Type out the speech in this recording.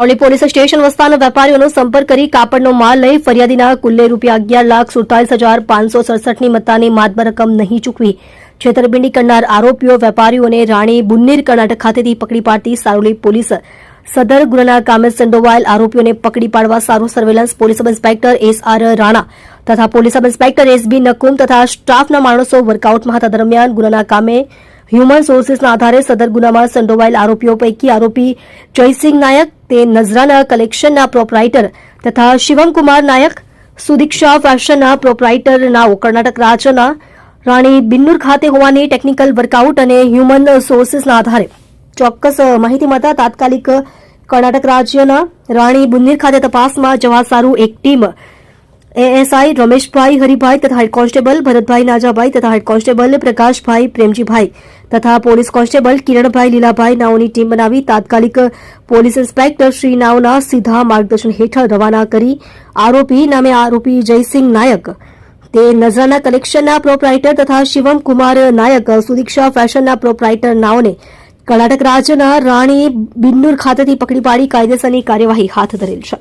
ઓલી police station વસ્તાના વેપારીઓનો સંપર્ક કરી કાપડનો માલ લઈ ફરિયાદીના કુલ્લે રૂપિયા અગિયાર લાખ સુડતાલીસ હજાર પાંચસો સડસઠની મત્તાની માતબર રકમ નહીં ચૂકવી. છેતરપિંડી કરનાર આરોપીઓ, વેપારીઓને રાણી બુન્નીર કર્ણાટક ખાતેથી પકડી પાડતી સારોલી પોલીસ સદર ગુનાના કામે સંડોવાયેલ આરોપીઓને પકડી પાડવા સારું surveillance police sub inspector S R Rana તથા police sub inspector S B Nakum તથા સ્ટાફના માણસો વર્કઆઉટમાં હતા દરમિયાન ગુનાના કામે હ્યુમન સોર્સીસના આધારે સદર ગુનામાં સંડોવાયેલ આરોપીઓ પૈકી આરોપી જયસિંહ નાયક તે નજરાના કલેક્શનના પ્રોપરાઇટર તથા શિવમકુમાર નાયક, સુદીક્ષા ફેશનના પ્રોપરાઇટરનાઓ કર્ણાટક રાજ્યના રાણી બિન્નુર ખાતે હોવાની ટેકનિકલ વર્કઆઉટ અને હ્યુમન સોર્સિસના આધારે. ચોક્કસ માહિતી મળતા તાત્કાલિક કર્ણાટક રાજ્યના રાણી બુન્નીર ખાતે તપાસમાં જવા સારું એક ટીમ એએસઆઈ રમેશભાઈ, હરિભાઈ તથા હેડ કોન્સ્ટેબલ ભરતભાઈ નાજાભાઈ તથા હેડ કોન્સ્ટેબલ પ્રકાશભાઈ પ્રેમજીભાઈ તથા પોલીસ કોન્સ્ટેબલ કિરણભાઈ લીલાભાઈ નાઓની ટીમ બનાવી તાત્કાલિક પોલીસ ઇન્સ્પેક્ટર શ્રી નાઓના સીધા માર્ગદર્શન હેઠળ રવાના કરી આરોપી નામે આરોપી જયસિંહ નાયક, તે નજરાના કલેક્શનના પ્રોપરાઇટર તથા શિવમકુમાર નાયક, સુદીક્ષા ફેશનના પ્રોપરાઇટર નાઓને કર્ણાટક રાજ્યના રાણી બિન્નુર ખાતેથી પકડી પાડી કાયદેસરની કાર્યવાહી હાથ ધરેલ છે.